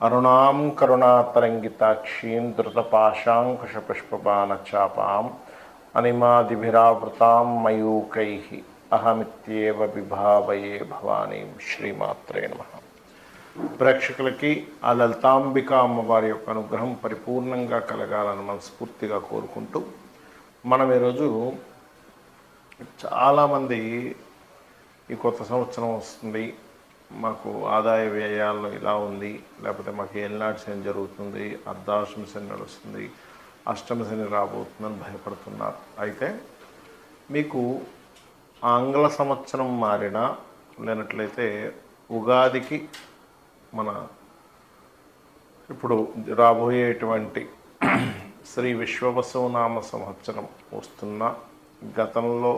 అరుణాం కరుణాతరంగితాక్షీం ధృతపాశాంకుశపుష్పబాణచాపాం అనిమాదిభిరావృతాం మయూకై అహమిత్యేవ విభావయే భవానీ శ్రీమాత్రే నమ ప్రేక్షకులకి ఆ లలితాంబిక అమ్మవారి యొక్క అనుగ్రహం పరిపూర్ణంగా కలగాలని మనస్ఫూర్తిగా కోరుకుంటూ మనం ఈరోజు చాలామంది ఈ కొత్త సంవత్సరం వస్తుంది. మాకు ఆదాయ వ్యయాల్లో ఇలా ఉంది లేకపోతే మాకు ఏలినాటి శని జరుగుతుంది అర్ధాష్టమి శని నడుస్తుంది అష్టమ శని రాబోతుందని భయపడుతున్నారు. అయితే మీకు ఆంగ్ల సంవత్సరం మారినా లేనట్లయితే ఉగాదికి మన ఇప్పుడు రాబోయేటువంటి శ్రీ విశ్వవసవనామ సంవత్సరం వస్తున్న గతంలో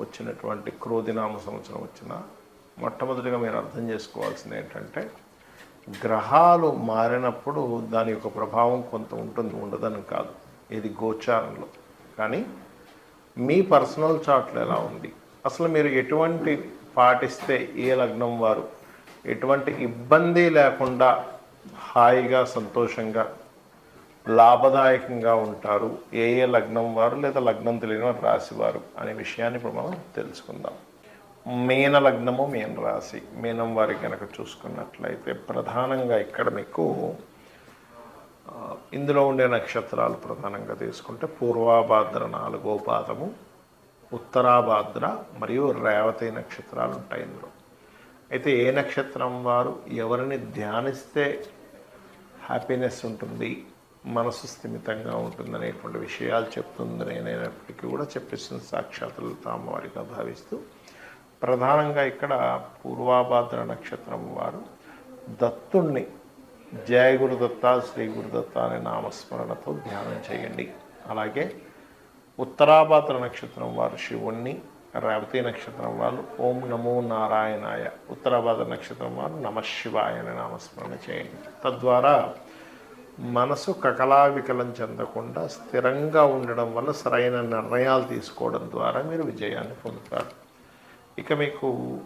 వచ్చినటువంటి క్రోధినామ సంవత్సరం వచ్చిన మొట్టమొదటిగా మీరు అర్థం చేసుకోవాల్సింది ఏంటంటే గ్రహాలు మారినప్పుడు దాని యొక్క ప్రభావం కొంత ఉంటుంది ఉండదని కాదు. ఇది గోచారంలో. కానీ మీ పర్సనల్ చార్ట్లో ఎలా ఉంది? అసలు మీరు ఎటువంటి పాటిస్తే ఏ లగ్నం వారు? ఎటువంటి ఇబ్బంది లేకుండా హాయిగా సంతోషంగా లాభదాయకంగా ఉంటారు? ఏ ఏ లగ్నం వారు లేదా లగ్నం తెలియని వారు రాశివారు అనే విషయాన్ని ఇప్పుడు మనం తెలుసుకుందాం. మీన లగ్నము మీన రాశి. మీనం వారి కనుక చూసుకున్నట్లయితే ప్రధానంగా ఇక్కడ మీకు ఇందులో ఉండే నక్షత్రాలు ప్రధానంగా తీసుకుంటే పూర్వాభాద్ర నాలుగో పాదము ఉత్తరాభాద్ర మరియు రేవతి నక్షత్రాలు ఉంటాయి ఇందులో. అయితే ఏ నక్షత్రం వారు? ఎవరిని ధ్యానిస్తే హ్యాపీనెస్ ఉంటుంది మనసు స్థిమితంగా ఉంటుంది అనేటువంటి విషయాలు చెప్తుంది నేనైనప్పటికీ కూడా చెప్పేసిన సాక్షాత్తులు తామవారిగా భావిస్తూ ప్రధానంగా ఇక్కడ పూర్వాభాద్ర నక్షత్రం వారు దత్తుణ్ణి. జయ గురుదత్త శ్రీ గురుదత్త అనే నామస్మరణతో ధ్యానం చేయండి. అలాగే ఉత్తరాభాద్ర నక్షత్రం వారు శివుణ్ణి రేవతి నక్షత్రం వాళ్ళు ఓం నమో నారాయణాయ ఉత్తరాభాద్ర నక్షత్రం వారు నమశివాయ అనే నామస్మరణ చేయండి. తద్వారా మనసు కకలావికలం చెందకుండా స్థిరంగా ఉండడం వల్ల సరైన నిర్ణయాలు తీసుకోవడం ద్వారా మీరు విజయాన్ని పొందుతారు. ఇక మీకు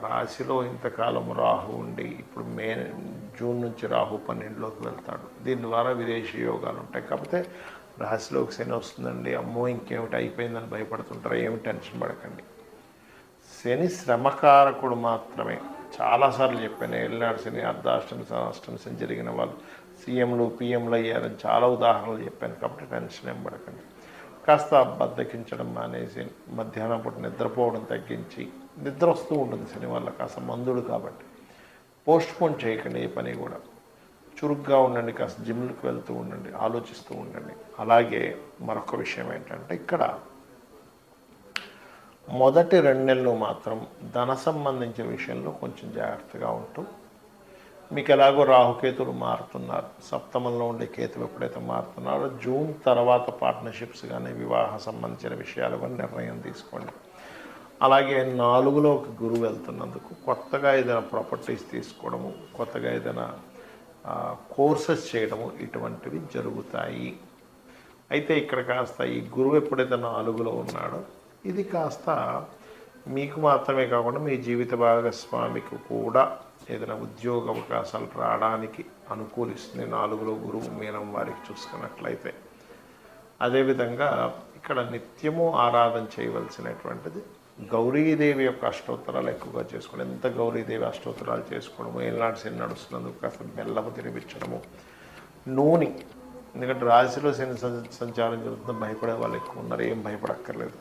రాశిలో ఇంతకాలం రాహు ఉండి ఇప్పుడు మే జూన్ నుంచి రాహు పన్నెండులోకి వెళ్తాడు. దీని ద్వారా విదేశీ యోగాలు ఉంటాయి. కాకపోతే రాశిలోకి శని వస్తుందండి. అమ్మో ఇంకేమిటి? అయిపోయిందని భయపడుతుంటారు? ఏమి టెన్షన్ పడకండి. శని శ్రమకారకుడు మాత్రమే. చాలాసార్లు చెప్పాను ఏలినాడు శని అర్ధాష్టమి అష్టమి శని జరిగిన వాళ్ళు. సీఎంలు పిఎంలు అయ్యారని చాలా ఉదాహరణలు చెప్పాను. కాబట్టి టెన్షన్ ఏం పడకండి. కాస్త బద్దకించడం మానేసి మధ్యాహ్నం పూట నిద్రపోవడం తగ్గించి నిద్ర వస్తూ ఉంటుంది శని వల్ల కాస్త మందుడు కాబట్టి. పోస్ట్ పోన్ చేయకండి ఏ పని కూడా. చురుగ్గా ఉండండి కాస్త జిమ్లకు వెళ్తూ ఉండండి ఆలోచిస్తూ ఉండండి. అలాగే మరొక విషయం ఏంటంటే ఇక్కడ మొదటి రెండు నెలలు మాత్రం ధన సంబంధించిన విషయంలో కొంచెం జాగ్రత్తగా ఉంటూ మీకు ఎలాగో రాహుకేతులు మారుతున్నారు. సప్తమంలో ఉండే కేతులు ఎప్పుడైతే మారుతున్నారో జూన్ తర్వాత పార్ట్నర్షిప్స్ కానీ వివాహ సంబంధించిన విషయాలు కానీ నిర్ణయం తీసుకోండి. అలాగే నాలుగులో ఒక గురువు వెళ్తున్నందుకు కొత్తగా ఏదైనా ప్రాపర్టీస్ తీసుకోవడము కొత్తగా ఏదైనా కోర్సెస్ చేయడము ఇటువంటివి జరుగుతాయి. అయితే ఇక్కడ కాస్త ఈ గురువు ఎప్పుడైతే నాలుగులో ఉన్నాడో ఇది కాస్త మీకు మాత్రమే కాకుండా మీ జీవిత భాగస్వామికి కూడా ఏదైనా ఉద్యోగ అవకాశాలు రావడానికి అనుకూలిస్తుంది. నాలుగులో గురువు మీనం వారికి చూసుకున్నట్లయితే. అదేవిధంగా ఇక్కడ నిత్యము ఆరాధన చేయవలసినటువంటిది గౌరీదేవి యొక్క అష్టోత్తరాలు ఎక్కువగా చేసుకోవడం ఎంత గౌరీదేవి అష్టోత్తరాలు చేసుకోవడము ఏనాడు శని నడుస్తున్నందుకు కాస్త బెల్లము తినిపించడము నూనె ఎందుకంటే రాశిలో శని సంచారం జరుగుతుంది భయపడే వాళ్ళు ఎక్కువ ఉన్నారు ఏం భయపడక్కర్లేదు.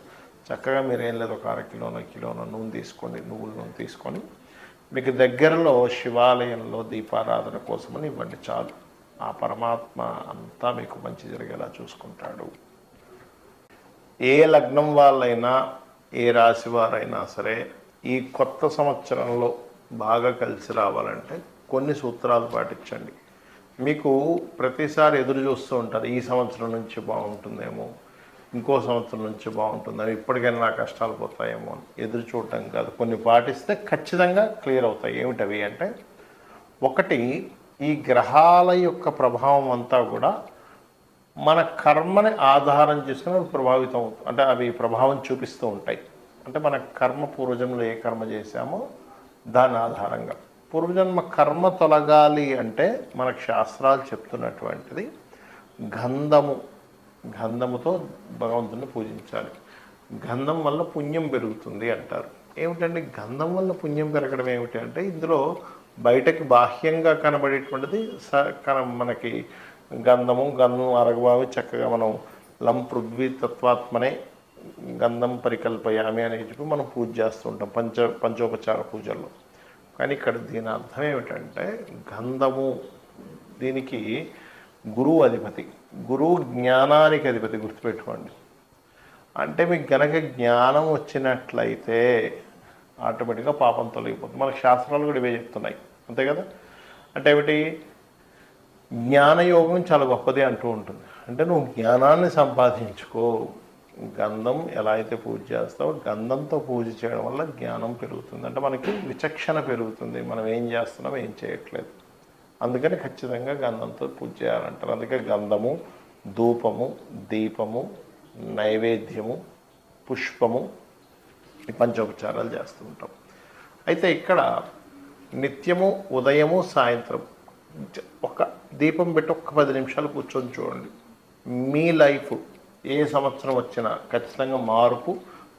చక్కగా మీరు ఏం లేదు ఒక అర కిలోనో కిలోనో నూనె తీసుకోండి నువ్వుల నూనె తీసుకొని మీకు దగ్గరలో శివాలయంలో దీపారాధన కోసమని ఇవ్వండి చాలు. ఆ పరమాత్మ అంతా మీకు మంచి జరిగేలా చూసుకుంటాడు. ఏ లగ్నం వాళ్ళైనా ఏ రాశి వారైనా సరే ఈ కొత్త సంవత్సరంలో బాగా కలిసి రావాలంటే కొన్ని సూత్రాలు పాటించండి. మీకు ప్రతిసారి ఎదురు చూస్తూ ఉంటారు ఈ సంవత్సరం నుంచి బాగుంటుందేమో. ఇంకో సంవత్సరం నుంచి బాగుంటుందా ఇప్పటికైనా నా కష్టాలు పోతాయేమో అని ఎదురు చూడటం కాదు. కొన్ని పాటిస్తే ఖచ్చితంగా క్లియర్ అవుతాయి. ఏమిటవి అంటే ఒకటి ఈ గ్రహాల యొక్క ప్రభావం అంతా కూడా మన కర్మని ఆధారం చేసుకుని అవి ప్రభావితం అవుతుంది అంటే అవి ప్రభావం చూపిస్తూ ఉంటాయి. అంటే మన కర్మ పూర్వజన్మలో ఏ కర్మ చేశామో దాని ఆధారంగా. పూర్వజన్మ కర్మ తొలగాలి అంటే మనకు శాస్త్రాలు చెప్తున్నటువంటిది గంధము. గంధముతో భగవంతుని పూజించాలి. గంధం వల్ల పుణ్యం పెరుగుతుంది అంటారు. ఏమిటంటే గంధం వల్ల పుణ్యం పెరగడం ఏమిటి అంటే ఇందులో బయటకి బాహ్యంగా కనబడేటువంటిది స కన మనకి గంధము గంధం అరగబావి చక్కగా మనం లం పృథ్వీ తత్వాత్మనే గంధం పరికల్పయామి అని చెప్పి మనం పూజ చేస్తూ ఉంటాం పంచ పంచోపచార పూజల్లో. కానీ ఇక్కడ దీని అర్థం ఏమిటంటే గంధము దీనికి గురువు అధిపతి. గురువు జ్ఞానానికి అధిపతి గుర్తుపెట్టుకోండి. అంటే మీకు గనక జ్ఞానం వచ్చినట్లయితే ఆటోమేటిక్గా పాపం తొలగిపోతుంది. మనకు శాస్త్రాలు కూడా ఇవే చెప్తున్నాయి. అంతే కదా? అంటే ఏమిటి? జ్ఞానయోగం చాలా గొప్పది అంటూ ఉంటుంది. అంటే నువ్వు జ్ఞానాన్ని సంపాదించుకో. గంధం ఎలా అయితే పూజ చేస్తావో గంధంతో పూజ చేయడం వల్ల జ్ఞానం పెరుగుతుంది. అంటే మనకి విచక్షణ పెరుగుతుంది. మనం ఏం చేస్తున్నాం ఏం చేయట్లేదు. అందుకని ఖచ్చితంగా గంధంతో పూజ చేయాలంటారు. అందుకే గంధము ధూపము దీపము నైవేద్యము పుష్పము ఈ పంచోపచారాలు చేస్తూ ఉంటాం. అయితే ఇక్కడ నిత్యము ఉదయము సాయంత్రం ఒక దీపం పెట్టి ఒక్క పది నిమిషాలు కూర్చొని చూడండి. మీ లైఫ్ ఏ సంవత్సరం వచ్చినా ఖచ్చితంగా మార్పు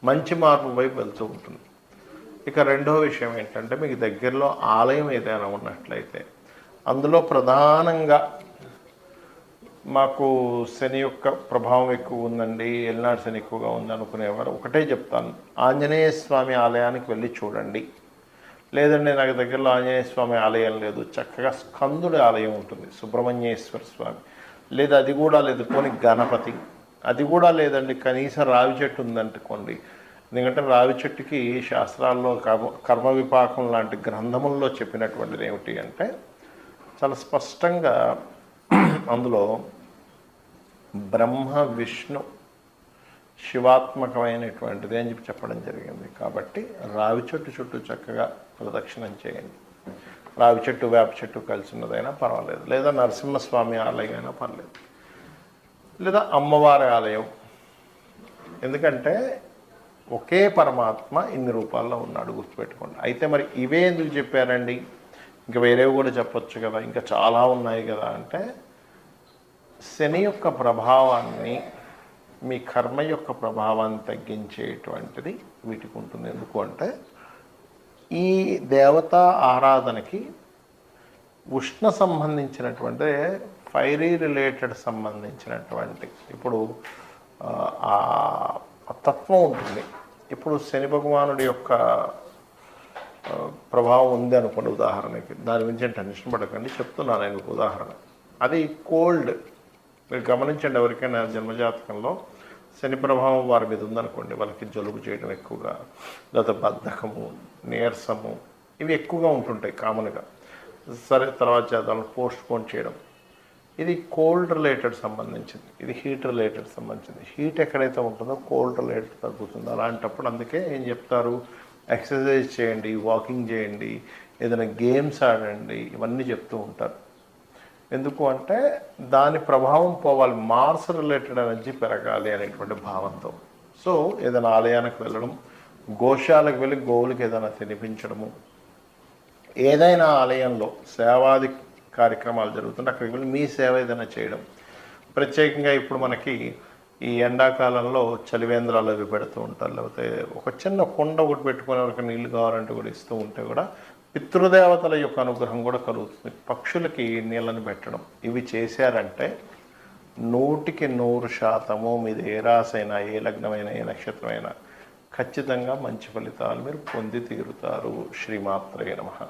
మంచి మార్పు వైపు వెళ్తూ ఉంటుంది. ఇక రెండో విషయం ఏంటంటే మీకు దగ్గరలో ఆలయం ఏదైనా ఉన్నట్లయితే అందులో ప్రధానంగా మాకు శని యొక్క ప్రభావం ఎక్కువ ఉందండి ఎల్నాడు శని ఎక్కువగా ఉంది అనుకునేవారు ఒకటే చెప్తాను. ఆంజనేయ స్వామి ఆలయానికి వెళ్ళి చూడండి. లేదండి నాకు దగ్గరలో ఆంజనేయ స్వామి ఆలయం లేదు. చక్కగా స్కందుడి ఆలయం ఉంటుంది సుబ్రహ్మణ్యేశ్వర స్వామి. లేదా అది కూడా లేదు పోనీ గణపతి. అది కూడా లేదండి కనీసం రావి చెట్టు ఉందనుకోండి. ఎందుకంటే రావి చెట్టుకి శాస్త్రాల్లో కర్మ కర్మ విపాకం లాంటి గ్రంథముల్లో చెప్పినటువంటిది ఏమిటి అంటే చాలా స్పష్టంగా అందులో బ్రహ్మ విష్ణు శివాత్మకమైనటువంటిది అని చెప్పి చెప్పడం జరిగింది. కాబట్టి రావి చెట్టు చుట్టూ చక్కగా ప్రదక్షిణం చేయండి. రావి చెట్టు వేప చెట్టు కలిసి ఉన్నదైనా పర్వాలేదు. లేదా నరసింహస్వామి ఆలయం అయినా పర్లేదు లేదా అమ్మవారి ఆలయం. ఎందుకంటే ఒకే పరమాత్మ ఇన్ని రూపాల్లో ఉన్నాడు గుర్తుపెట్టుకోండి. అయితే మరి ఇవే ఎందుకు చెప్పారండి? ఇంకా వేరేవి కూడా చెప్పొచ్చు కదా ఇంకా చాలా ఉన్నాయి కదా అంటే శని యొక్క ప్రభావాన్ని మీ కర్మ యొక్క ప్రభావాన్ని తగ్గించేటువంటిది వీటికి ఉంటుంది. ఎందుకు అంటే ఈ దేవతా ఆరాధనకి ఉష్ణ సంబంధించినటువంటి ఫైరీ రిలేటెడ్ సంబంధించినటువంటి ఇప్పుడు ఆ, తత్వం ఉంటుంది. ఇప్పుడు శని భగవానుడి యొక్క ప్రభావం ఉంది అనుకోండి ఉదాహరణకి. దాని గురించి టెన్షన్ పడకండి చెప్తున్నాను నేను ఒక ఉదాహరణ. అది కోల్డ్. మీరు గమనించండి ఎవరికైనా జన్మజాతకంలో శని ప్రభావం వారి మీద ఉందనుకోండి వాళ్ళకి జలుబు చేయడం ఎక్కువగా లేదా బద్ధకము నీరసము ఇవి ఎక్కువగా ఉంటుంటాయి కామన్గా. సరే తర్వాత చేద్దాం పోస్ట్ పోన్ చేయడం. ఇది కోల్డ్ రిలేటెడ్ సంబంధించింది. ఇది హీట్ రిలేటెడ్ సంబంధించింది. హీట్ ఎక్కడైతే ఉంటుందో కోల్డ్ రిలేటెడ్ తగ్గుతుంది. అలాంటప్పుడు అందుకే ఏం చెప్తారు? ఎక్సర్సైజ్ చేయండి వాకింగ్ చేయండి ఏదైనా గేమ్స్ ఆడండి ఇవన్నీ చెప్తూ ఉంటారు. ఎందుకు అంటే దాని ప్రభావం పోవాలి మార్స్ రిలేటెడ్ ఎనర్జీ పెరగాలి అనేటువంటి భావంతో. సో ఏదైనా ఆలయానికి వెళ్ళడం గోశాలకు వెళ్ళి గోవులకు ఏదైనా తినిపించడము ఏదైనా ఆలయంలో సేవాది కార్యక్రమాలు జరుగుతుంటే అక్కడికి వెళ్ళి మీ సేవ ఏదైనా చేయడం. ప్రత్యేకంగా ఇప్పుడు మనకి ఈ ఎండాకాలంలో చలివేంద్రాలు అవి పెడుతూ ఉంటారు. లేకపోతే ఒక చిన్న కొండ ఒకటి పెట్టుకుని ఎవరికి నీళ్ళు కావాలంటే కూడా ఇస్తూ ఉంటే కూడా పితృదేవతల యొక్క అనుగ్రహం కూడా కలుగుతుంది. పక్షులకి నీళ్ళని పెట్టడం. ఇవి చేశారంటే నూటికి నూరు శాతము మీది ఏ రాసైనా ఏ లగ్నమైనా ఏ నక్షత్రమైనా ఖచ్చితంగా మంచి ఫలితాలు మీరు పొంది తీరుతారు. శ్రీమాత్రే నమ.